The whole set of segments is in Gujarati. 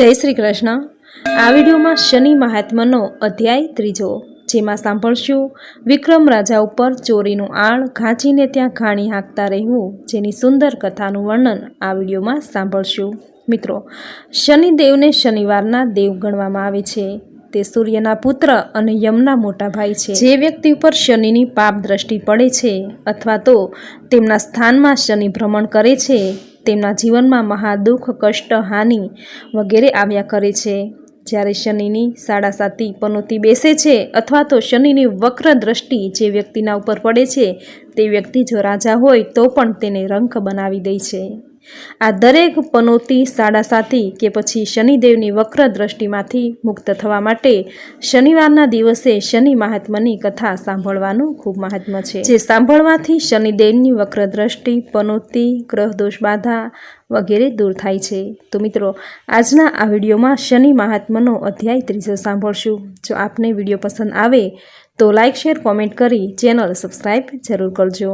જય શ્રી કૃષ્ણ. આ વિડીયોમાં શનિ મહાત્માનો અધ્યાય ત્રીજો. જેમાં સાંભળશું, વિક્રમ રાજા ઉપર ચોરીનું આળ ઘાંચીને ત્યાં ઘાણી હાંકતા રહેવું, જેની સુંદર કથાનું વર્ણન આ વિડીયોમાં સાંભળશું. મિત્રો, શનિદેવને શનિવારના દેવ ગણવામાં આવે છે. તે સૂર્યના પુત્ર અને યમના મોટા ભાઈ છે. જે વ્યક્તિ ઉપર શનિની પાપ દ્રષ્ટિ પડે છે અથવા તો તેમના સ્થાનમાં શનિ ભ્રમણ કરે છે તેમના જીવનમાં મહાદુઃખ કષ્ટ, હાનિ વગેરે આવ્યા કરે છે. જ્યારે શનિની સાડા સાતી પનોતી બેસે છે અથવા તો શનિની વક્ર દ્રષ્ટિ જે વ્યક્તિના ઉપર પડે છે, તે વ્યક્તિ જો રાજા હોય તો પણ તેને રંક બનાવી દે છે. આ દરેક પનોતી સાડા સાતી કે પછી શનિદેવની વક્ર દ્રષ્ટિમાંથી મુક્ત થવા માટે શનિવારના દિવસે શનિ મહાત્માની કથા સાંભળવાનું ખૂબ મહાત્મ છે. જે સાંભળવાથી શનિદેવની વક્ર દ્રષ્ટિ પનોતી ગ્રહ દોષ બાધા વગેરે દૂર થાય છે. તો મિત્રો, આજના આ વિડીયોમાં શનિ મહાત્માનો અધ્યાય ત્રીજો સાંભળશું. જો આપને વીડિયો પસંદ આવે તો લાઇક શેર, કોમેન્ટ કરી ચેનલ સબસ્ક્રાઈબ જરૂર કરજો.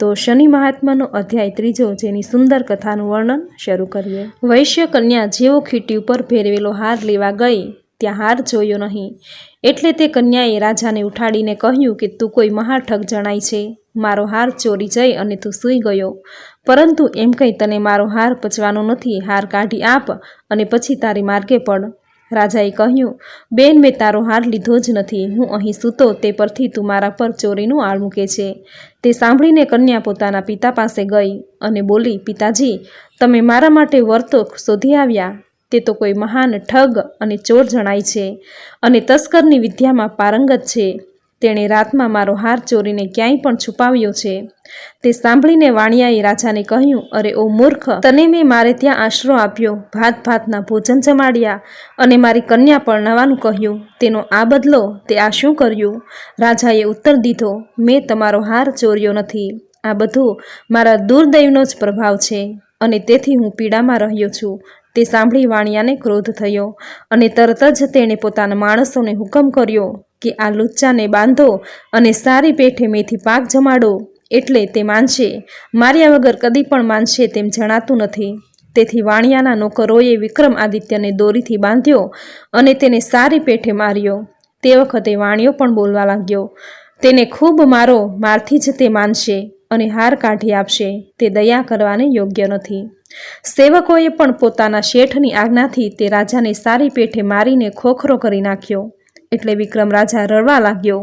તો શનિ મહાત્માનો અધ્યાય ત્રીજો, જેની સુંદર કથાનું વર્ણન શરૂ કરીએ. વૈશ્ય કન્યા જેવો ખીટી ઉપર ભેરવેલો હાર લેવા ગઈ, ત્યાં હાર જોયો નહીં. એટલે તે કન્યાએ રાજાને ઉઠાડીને કહ્યું કે, તું કોઈ મહાઠગ જણાય છે. મારો હાર ચોરી જઈ અને તું સૂઈ ગયો. પરંતુ એમ કંઈ તને મારો હાર પચવાનો નથી. હાર કાઢી આપ અને પછી તારી માર્ગે પડ. રાજાએ કહ્યું, બેન, મેં તારો હાર લીધો જ નથી. હું અહીં સૂતો, તે પરથી તું મારા પર ચોરીનું આળ મૂકે છે. તે સાંભળીને કન્યા પોતાના પિતા પાસે ગઈ અને બોલી, પિતાજી, તમે મારા માટે વર્તો શોધી આવ્યા. તે તો કોઈ મહાન ઠગ અને ચોર જણાય છે અને તસ્કરની વિદ્યામાં પારંગત છે. તેણે રાતમાં મારો હાર ચોરીને ક્યાંય પણ છુપાવ્યો છે. તે સાંભળીને વાણિયાએ રાજાને કહ્યું, અરે ઓ મૂર્ખ, તને મેં મારે ત્યાં આશરો આપ્યો, ભાત ભાતના ભોજન જમાડ્યા અને મારી કન્યા પરણાવવાનું કહ્યું. તેનો આ બદલો તે આ શું કર્યું રાજાએ ઉત્તર દીધો, મેં તમારો હાર ચોર્યો નથી. આ બધું મારા દુર્દૈવનો જ પ્રભાવ છે અને તેથી હું પીડામાં રહ્યો છું તે સાંભળી વાણિયાને ક્રોધ થયો અને તરત જ તેણે પોતાના માણસોને હુકમ કર્યો. કે આ લુચ્ચાને બાંધો અને સારી પેઠે મેથી પાક જમાડો એટલે તે માનશે. માર્યા વગર કદી પણ માનશે તેમ જણાતું નથી. તેથી વાણિયાના નોકરોએ વિક્રમ આદિત્યને દોરીથી બાંધ્યો અને તેને સારી પેઠે માર્યો. તે વખતે વાણિયો પણ બોલવા લાગ્યો. તેને ખૂબ મારો, મારથી જ તે માનશે અને હાર કાઢી આપશે. તે દયા કરવાને યોગ્ય નથી. સેવકોએ પણ પોતાના શેઠની આજ્ઞાથી તે રાજાને સારી પેઠે મારીને ખોખરો કરી નાખ્યો. એટલે વિક્રમ રાજા રડવા લાગ્યો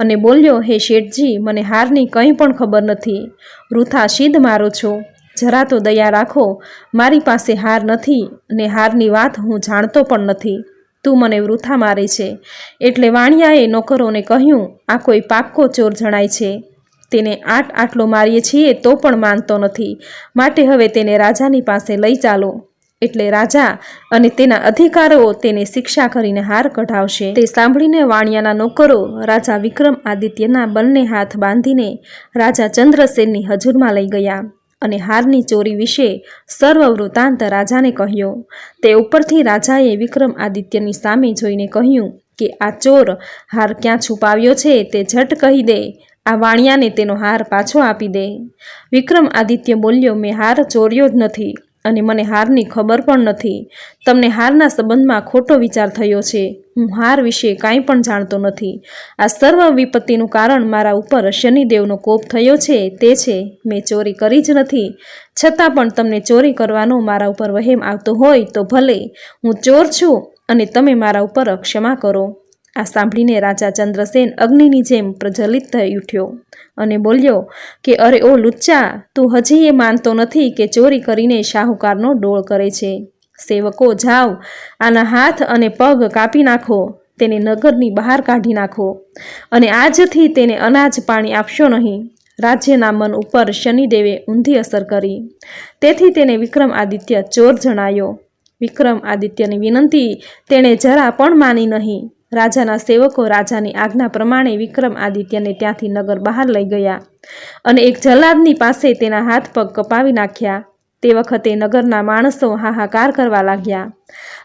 અને બોલ્યો, હે શેઠજી, મને હારની કંઈ પણ ખબર નથી. વૃથા સિદ્ધ મારો છો. જરા તો દયા રાખો. મારી પાસે હાર નથી અને હારની વાત હું જાણતો પણ નથી. તું મને વૃથા મારે છે. એટલે વાણિયાએ નોકરોને કહ્યું, આ કોઈ પાક્કો ચોર જણાય છે. તેને આટ આટલો મારીએ છીએ તો પણ માનતો નથી. માટે હવે તેને રાજાની પાસે લઈ ચાલો. એટલે રાજા અને તેના અધિકારીઓ તેને શિક્ષા કરીને હાર કઢાવશે. તે સાંભળીને વાણિયાના નોકરો રાજા વિક્રમ આદિત્યના બંને હાથ બાંધીને રાજા ચંદ્રસેનની હજુરમાં લઈ ગયા અને હારની ચોરી વિશે સર્વ વૃત્તાંત રાજાને કહ્યો. તે ઉપરથી રાજાએ વિક્રમ આદિત્યની સામે જોઈને કહ્યું કે, આ ચોર હાર ક્યાં છુપાવ્યો છે તે ઝટ કહી દે. આ વાણિયાને તેનો હાર પાછો આપી દે. વિક્રમ આદિત્ય બોલ્યો, મેં હાર ચોર્યો જ નથી. અને મને હારની ખબર પણ નથી. તમને હારના સંબંધમાં ખોટો વિચાર થયો છે. હું હાર વિશે કાંઈ પણ જાણતો નથી. આ સર્વ વિપત્તિનું કારણ મારા ઉપર શનિદેવનો કોપ થયો છે, તે છે, મેં ચોરી કરી જ નથી. છતાં પણ તમને ચોરી કરવાનો મારા ઉપર વહેમ આવતો હોય તો ભલે. હું ચોર છું અને તમે મારા ઉપર ક્ષમા કરો. આ સાંભળીને રાજા ચંદ્રસેન અગ્નિની જેમ પ્રજ્વલિત થઈ ઉઠ્યો અને બોલ્યો કે, અરે ઓ લુચ્ચા, તું હજી એ માનતો નથી કે ચોરી કરીને શાહુકારનો ડોળ કરે છે. સેવકો, જાઓ, આના હાથ અને પગ કાપી નાખો, તેને નગરની બહાર કાઢી નાખો અને આજથી તેને અનાજ પાણી આપશો નહીં. રાજ્યના મન ઉપર શનિદેવે ઊંધી અસર કરી. તેથી તેને વિક્રમ આદિત્ય ચોર જણાયો. વિક્રમ આદિત્યની વિનંતી તેણે જરા પણ માની નહીં. રાજાના સેવકો રાજાની આજ્ઞા પ્રમાણે વિક્રમ, આદિત્યને ત્યાંથી નગર બહાર લઈ ગયા અને એક જલ્લાદની પાસે તેના હાથ પગ કપાવી નાખ્યા. તે વખતે નગરના માણસો હાહાકાર કરવા લાગ્યા.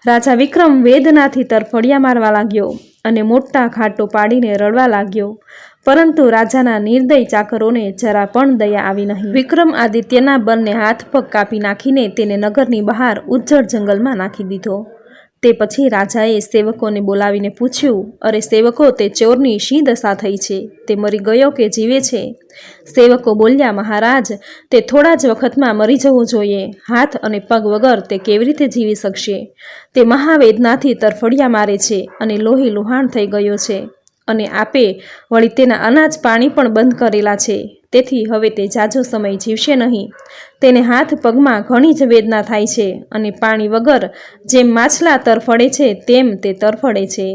રાજા વિક્રમ વેદનાથી તરફડિયા મારવા લાગ્યો અને મોટા ખાટો પાડીને રડવા લાગ્યો. પરંતુ રાજાના નિર્દય ચાકરોને જરા પણ દયા આવી નહીં. વિક્રમ, આદિત્યના બંને હાથ પગ કાપી નાખીને તેને નગરની બહાર ઉજ્જડ જંગલમાં નાખી દીધો. તે પછી રાજાએ સેવકોને બોલાવીને પૂછ્યું, અરે સેવકો, તે ચોરની શી દશા થઈ છે? તે મરી ગયો કે જીવે છે? સેવકો બોલ્યા, મહારાજ, તે થોડા જ વખતમાં મરી જવું જોઈએ. હાથ અને પગ વગર તે કેવી રીતે જીવી શકશે? તે મહાવેદનાથી તરફડિયા મારે છે અને લોહી લુહાણ થઈ ગયો છે. અને આપે વળી તેના અનાજ પાણી પણ બંધ કરેલા છે. તેથી હવે તે જાજો સમય જીવશે નહીં. તેને હાથ પગમાં ઘણી જ વેદના થાય છે અને પાણી વગર જેમ માછલા તરફડે છે, તેમ તે તરફડે છે.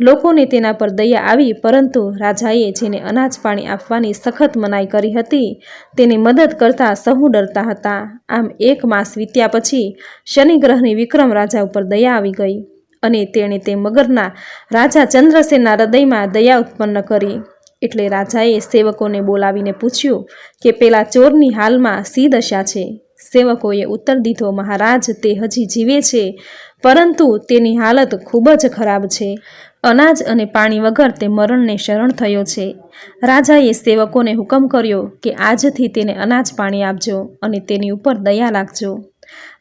લોકોને તેના પર દયા આવી, પરંતુ રાજાએ જેને અનાજ પાણી આપવાની સખત મનાઈ કરી હતી, તેને મદદ કરતા સહુ ડરતા હતા. આમ એક માસ વીત્યા પછી શનિ ગ્રહની વિક્રમ રાજા ઉપર દયા આવી ગઈ. અને તેણે તે મગરના રાજા ચંદ્રસેનના હૃદયમાં દયા ઉત્પન્ન કરી. એટલે રાજાએ સેવકોને બોલાવીને પૂછ્યું કે પેલા ચોરની હાલમાં સી દશા છે? સેવકોએ ઉત્તર દીધો, મહારાજ, તે હજી જીવે છે, પરંતુ તેની હાલત ખૂબ જ ખરાબ છે. અનાજ અને પાણી વગર તે મરણને શરણ થયો છે. રાજાએ સેવકોને હુકમ કર્યો કે આજથી તેને અનાજ પાણી આપજો અને તેની ઉપર દયા રાખજો.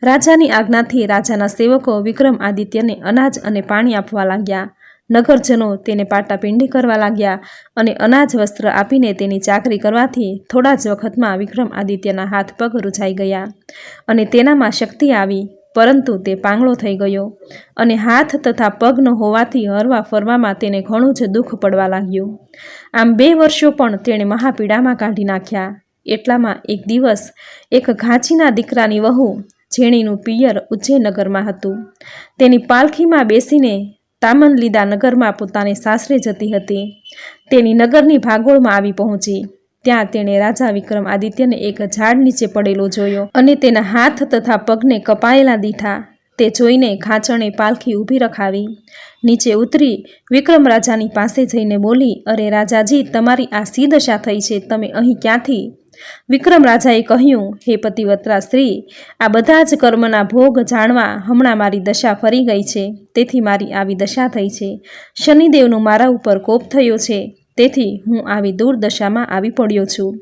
રાજાની આજ્ઞાથી રાજાના સેવકો વિક્રમ, આદિત્યને અનાજ અને પાણી આપવા લાગ્યા. નગરજનો તેને પાટાપિંડી કરવા લાગ્યા અને અનાજ વસ્ત્ર આપીને તેની ચાકરી કરવાથી થોડા જ વખતમાં વિક્રમ, આદિત્યના હાથ પગ રૂઝાઈ ગયા અને તેનામાં શક્તિ આવી, પરંતુ તે પાંગળો થઈ ગયો અને હાથ તથા પગ ન હોવાથી હરવા ફરવામાં તેને ઘણું જ દુઃખ પડવા લાગ્યું. આમ બે વર્ષો પણ તેણે મહાપીડામાં કાઢી નાખ્યા. એટલામાં એક દિવસ એક ઘાંચીના દીકરાની વહુ જેણીનું પિયર ઉજ્જૈનગરમાં હતું. તેની પાલખીમાં બેસીને તામનલીદા નગરમાં પોતાને સાસરે જતી હતી. તેની નગરની ભાગોળમાં આવી પહોંચી. ત્યાં તેણે રાજા વિક્રમ આદિત્યને એક ઝાડ નીચે પડેલો જોયો અને તેના હાથ તથા પગને કપાયેલા દીઠા તે જોઈને ખાંચણે પાલખી ઊભી રખાવી. નીચે ઉતરી વિક્રમ રાજાની પાસે જઈને બોલી, અરે રાજાજી, તમારી આ સી દશા થઈ છે. તમે અહીં ક્યાંથી વિક્રમ રાજાએ કહ્યું, હે પતિવત્રા સ્ત્રી, આ બધા જ કર્મના ભોગ જાણવા હમણાં મારી દશા ફરી ગઈ છે. તેથી મારી આવી દશા થઈ છે. શનિદેવનો મારા ઉપર કોપ થયો છે. તેથી હું આવી દુર્દશામાં આવી પડ્યો છું.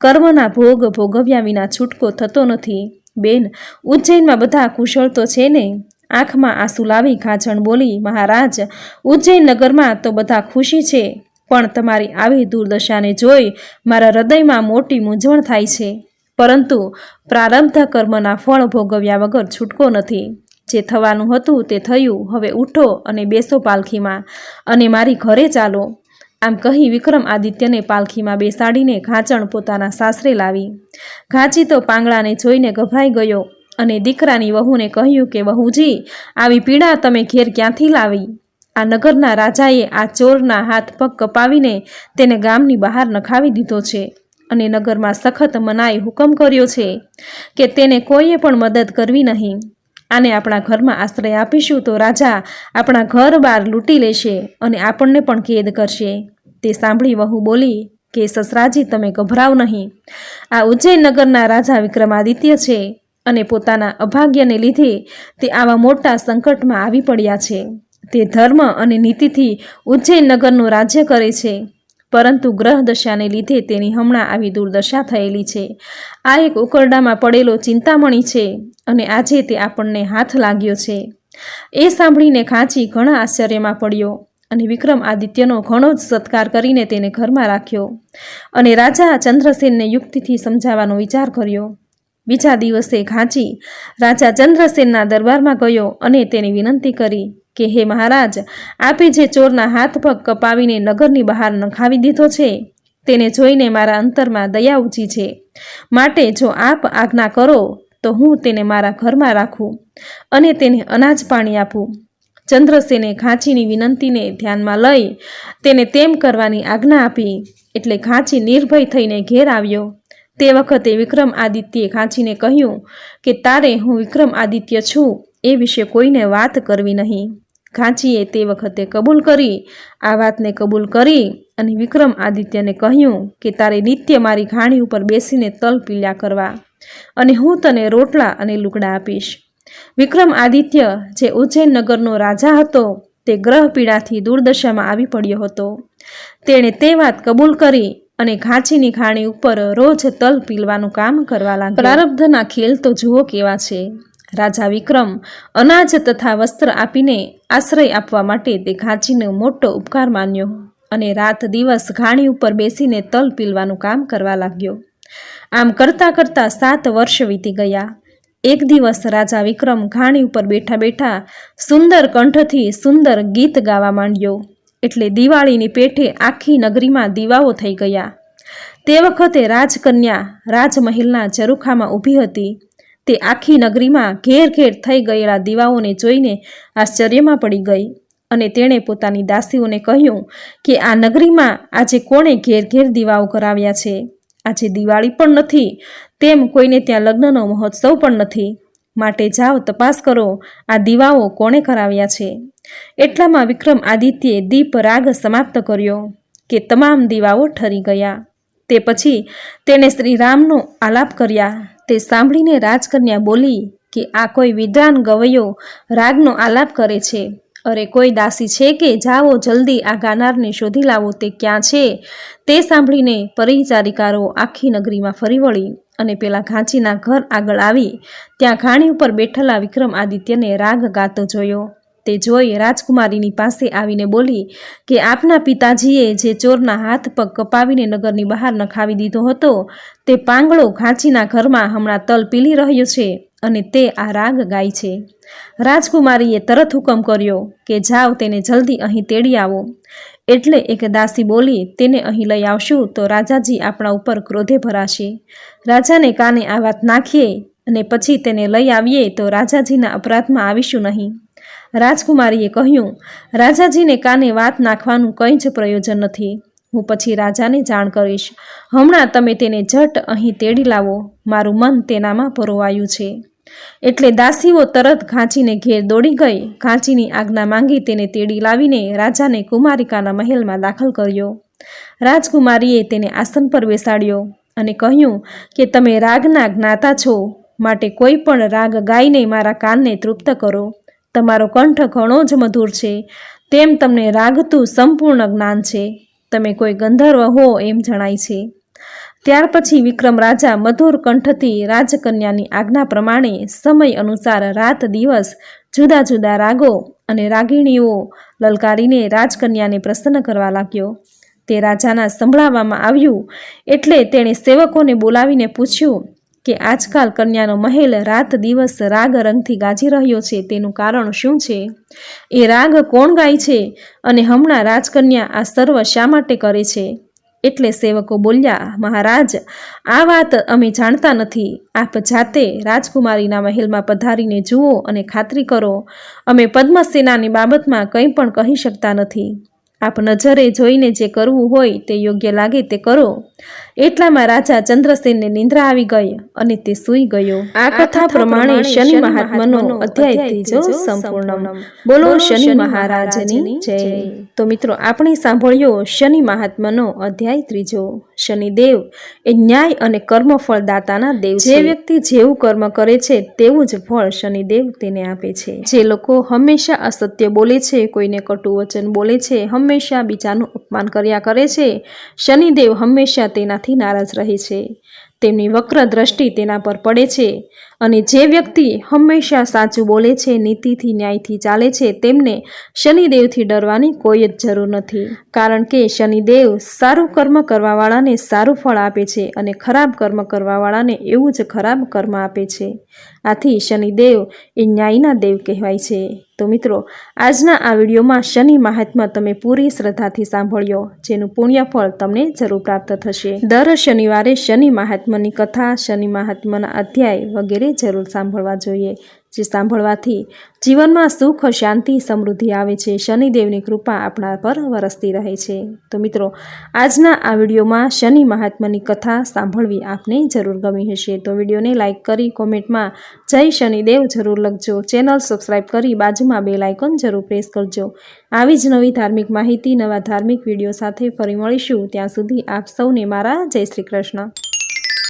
કર્મના ભોગ ભોગવ્યા વિના છૂટકો થતો નથી. બેન, ઉજ્જૈનમાં બધા કુશળ તો છે ને? આંખમાં આંસુ લાવી ખાજણ બોલી, મહારાજ, ઉજ્જૈન નગરમાં તો બધા ખુશી છે. પણ તમારી આવી દુર્દશાને જોઈ મારા હૃદયમાં મોટી મૂંઝવણ થાય છે. પરંતુ પ્રારબ્ધ કર્મના ફળ ભોગવ્યા વગર છૂટકો નથી. જે થવાનું હતું તે થયું. હવે ઉઠો અને બેસો પાલખીમાં અને મારી ઘરે ચાલો. આમ કહી વિક્રમ આદિત્યને પાલખીમાં બેસાડીને ઘાંચણ પોતાના સાસરે લાવી. ઘાંચી તો પાંગળાને જોઈને ગભરાઈ ગયો અને દીકરાની વહુને કહ્યું કે, વહુજી, આવી પીડા તમે ઘેર ક્યાંથી લાવી? આ નગરના રાજાએ આ ચોરના હાથ પગ કપાવીને તેને ગામની બહાર નખાવી દીધો છે અને નગરમાં સખત મનાએ હુકમ કર્યો છે કે તેને કોઈએ પણ મદદ કરવી નહીં. આને આપણા ઘરમાં આશ્રય આપીશું તો રાજા આપણા ઘર બહાર લૂંટી લેશે અને આપણને પણ કેદ કરશે. તે સાંભળી વહુ બોલી, કે સસરાજી, તમે ગભરાવ નહીં. આ ઉજ્જૈન નગરના રાજા વિક્રમાદિત્ય છે અને પોતાના અભાગ્યને લીધે તે આવા મોટા સંકટમાં આવી પડ્યા છે. તે ધર્મ અને નીતિથી ઉજ્જૈન નગરનું રાજ્ય કરે છે. પરંતુ ગ્રહ દશાને લીધે તેની હમણાં આવી દુર્દશા થયેલી છે. આ એક ઉકરડામાં પડેલો ચિંતામણી છે અને આજે તે આપણને હાથ લાગ્યો છે. એ સાંભળીને ખાંચી ઘણા આશ્ચર્યમાં પડ્યો અને વિક્રમ આદિત્યનો ઘણો જ સત્કાર કરીને તેને ઘરમાં રાખ્યો અને રાજા ચંદ્રસેનને યુક્તિથી સમજાવવાનો વિચાર કર્યો. બીજા દિવસે ખાંચી રાજા ચંદ્રસેનના દરબારમાં ગયો અને તેની વિનંતી કરી કે હે મહારાજ, આપે જે ચોરના હાથ પગ કપાવીને નગરની બહાર નખાવી દીધો છે, તેને જોઈને મારા અંતરમાં દયા ઉજી છે. માટે જો આપ આજ્ઞા કરો, તો હું તેને મારા ઘરમાં રાખું અને તેને અનાજ પાણી આપું. ચંદ્રસેને ખાંચીની વિનંતીને ધ્યાનમાં લઈ તેને તેમ કરવાની આજ્ઞા આપી, એટલે ખાંચી નિર્ભય થઈને ઘેર આવ્યો. તે વખતે વિક્રમ આદિત્યે ખાંચીને કહ્યું કે, તારે હું વિક્રમ આદિત્ય છું, એ વિશે કોઈને વાત કરવી નહીં. ખાંચીએ તે વખતે કબૂલ કરી, આ વાતને કબૂલ કરી અને વિક્રમ આદિત્યને કહ્યું કે, તારે નિત્ય મારી ઘાણી ઉપર બેસીને તલ પીળ્યા કરવા અને હું તને રોટલા અને લુગડા આપીશ. વિક્રમ આદિત્ય જે ઉજ્જૈન નગરનો રાજા હતો, તે ગ્રહ પીડાથી દુર્દશામાં આવી પડ્યો હતો. તેણે તે વાત કબૂલ કરી અને ઘાંચીની ખાણી ઉપર રોજ તલ પીલવાનું કામ કરવા લાગ્યો. પ્રારબ્ધના ખેલ તો જુઓ કેવા છે. રાજા વિક્રમ અનાજ તથા વસ્ત્ર આપીને આશ્રય આપવા માટે તે ઘાંચીનો મોટો ઉપકાર માન્યો અને રાત દિવસ ઘાણી ઉપર બેસીને તલ પીલવાનું કામ કરવા લાગ્યો. આમ કરતાં કરતાં સાત વર્ષ વીતી ગયા. એક દિવસ રાજા વિક્રમ ઘાણી ઉપર બેઠા બેઠા સુંદર કંઠથી સુંદર ગીત ગાવા માંડ્યો. એટલે દિવાળીની પેઠે આખી નગરીમાં દીવાઓ થઈ ગયા. તે વખતે રાજકન્યા રાજમહેલના ચરુખામાં ઊભી હતી. તે આખી નગરીમાં ઘેર ઘેર થઈ ગયેલા દીવાઓને જોઈને આશ્ચર્યમાં પડી ગઈ અને તેણે પોતાની દાસીઓને કહ્યું કે આ નગરીમાં આજે કોણે ઘેર ઘેર દીવાઓ કરાવ્યા છે? આજે દિવાળી પણ નથી, તેમ કોઈને ત્યાં લગ્નનો મહોત્સવ પણ નથી. માટે જાઓ, તપાસ કરો, આ દીવાઓ કોણે કરાવ્યા છે? એટલામાં વિક્રમ આદિત્યે દીપ રાગ સમાપ્ત કર્યો કે તમામ દીવાઓ ઠરી ગયા. તે પછી તેણે શ્રી રામનો આલાપ કર્યા. તે સાંભળીને રાજકન્યા બોલી કે આ કોઈ વિદ્વાન ગવૈયો રાગનો આલાપ કરે છે. અરે કોઈ દાસી છે કે જાઓ જલ્દી આ ગાનારને શોધી લાવો તે ક્યાં છે? તે સાંભળીને પરિચારિકારો આખી નગરીમાં ફરી વળી અને પેલા ઘાંચીના ઘર આગળ આવી. ત્યાં ઘાણી ઉપર બેઠેલા વિક્રમ આદિત્યને રાગ ગાતો જોયો. તે જોઈ રાજકુમારીની પાસે આવીને બોલી કે આપના પિતાજીએ જે ચોરના હાથ પગ કપાવીને નગરની બહાર નખાવી દીધો હતો, તે પાંગળો ઘાંચીના ઘરમાં હમણાં તલ પીલી રહ્યો છે અને તે આ રાગ ગાય છે. રાજકુમારીએ તરત હુકમ કર્યો કે જાઓ તેને જલ્દી અહીં તેડી આવો. એટલે એક દાસી બોલી, તેને અહીં લઈ આવશું તો રાજાજી આપણા ઉપર ક્રોધે ભરાશે. રાજાને કાને આ વાત નાખીએ અને પછી તેને લઈ આવીએ તો રાજાજીના અપરાધમાં આવીશું નહીં. રાજકુમારીએ કહ્યું, રાજાજીને કાને વાત નાખવાનું કંઈ જ પ્રયોજન નથી. હું પછી રાજાને જાણ કરીશ. હમણાં તમે તેને ઝટ અહીં તેડી લાવો. મારું મન તેનામાં પરોવાયું છે. એટલે દાસીઓ તરત ઘાંચીને ઘેર દોડી ગઈ. ઘાંચીની આજ્ઞા માંગી તેને તેડી લાવીને રાજાને કુમારિકાના મહેલમાં દાખલ કર્યો. રાજકુમારીએ તેને આસન પર બેસાડ્યો અને કહ્યું કે, તમે રાગના જ્ઞાતા છો. માટે કોઈ પણ રાગ ગાઈને મારા કાનને તૃપ્ત કરો. તમારો કંઠ ઘણો જ મધુર છે. તેમ તમને રાગતું સંપૂર્ણ જ્ઞાન છે. તમે કોઈ ગંધર્વ હો એમ જણાય છે. ત્યાર પછી વિક્રમ રાજા મધુર કંઠથી રાજકન્યાની આજ્ઞા પ્રમાણે સમય અનુસાર રાત દિવસ જુદા જુદા રાગો અને રાગીણીઓ લલકારીને રાજકન્યાને પ્રસન્ન કરવા લાગ્યો. તે રાજાના સંભળાવવામાં આવ્યું એટલે તેણે સેવકોને બોલાવીને પૂછ્યું કે આજકાલ કન્યાનો મહેલ રાત દિવસ રાગ રંગથી ગાજી રહ્યો છે તેનું કારણ શું છે? એ રાગ કોણ ગાય છે? અને હમણાં રાજકન્યા આ સર્વ શા માટે કરે છે? એટલે સેવકો બોલ્યા, મહારાજ, આ વાત અમે જાણતા નથી. આપ જાતે રાજકુમારીના મહેલમાં પધારીને જુઓ અને ખાતરી કરો. અમે પદ્મસેનાની બાબતમાં કંઈ પણ કહી શકતા નથી. આપ નજરે જોઈને જે કરવું હોય તે યોગ્ય લાગે તે કરો. એટલામાં રાજા ચંદ્રસેનને નિંદ્રા આવી ગઈ અને તે સૂઈ ગયો. આ કથા પ્રમાણે શનિ મહાત્માનો અધ્યાય ત્રીજો સંપૂર્ણ બોલો શનિ મહારાજની જય. તો મિત્રો આપણે સાંભળ્યો શનિ મહાત્માનો અધ્યાય ત્રીજો. શનિદેવ એ ન્યાય અને કર્મફળ દાતાના દેવ જે વ્યક્તિ જેવું કર્મ કરે છે તેવું જ ફળ શનિદેવ તેને આપે છે. જે લોકો હંમેશા અસત્ય બોલે છે કોઈને કટુ વચન બોલે છે હંમેશા બીજાનું અપમાન કર્યા કરે છે શનિદેવ હંમેશા તેનાથી નારાજ રહે છે. તેમની વક્ર દ્રષ્ટિ તેના પર પડે છે. અને જે વ્યક્તિ હંમેશા સાચું બોલે છે, નીતિથી ન્યાયથી ચાલે છે, તેમને શનિદેવથી ડરવાની કોઈ જ જરૂર નથી. કારણ કે શનિદેવ સારું કર્મ કરવાવાળાને સારું ફળ આપે છે અને ખરાબ કર્મ કરવાવાળાને એવું જ ખરાબ કર્મ આપે છે. આથી શનિદેવ એ ન્યાયના દેવ કહેવાય છે. તો મિત્રો, આજના આ વિડીયોમાં શનિ મહાત્મા તમે પૂરી શ્રદ્ધાથી સાંભળ્યો, જેનું પુણ્યફળ તમને જરૂર પ્રાપ્ત થશે. દર શનિવારે શનિ મહાત્માની કથા, શનિ મહાત્માના અધ્યાય વગેરે જરૂર સાંભળવા જોઈએ, જે સાંભળવાથી જીવનમાં સુખ, શાંતિ, સમૃદ્ધિ આવે છે. શનિદેવની કૃપા આપણા પર વરસતી રહે છે. તો મિત્રો, આજના આ વિડીયોમાં શનિ મહાત્માની કથા સાંભળવી આપને જરૂર ગમી હશે. તો વિડીયોને લાઇક કરી કોમેન્ટમાં જય શનિદેવ જરૂર લખજો. ચેનલ સબસ્ક્રાઈબ કરી બાજુમાં બે લાઇકોન જરૂર પ્રેસ કરજો. આવી જ નવી ધાર્મિક માહિતી, નવા ધાર્મિક વીડિયો સાથે ફરી મળીશું. ત્યાં સુધી આપ સૌને મારા જય શ્રી કૃષ્ણ.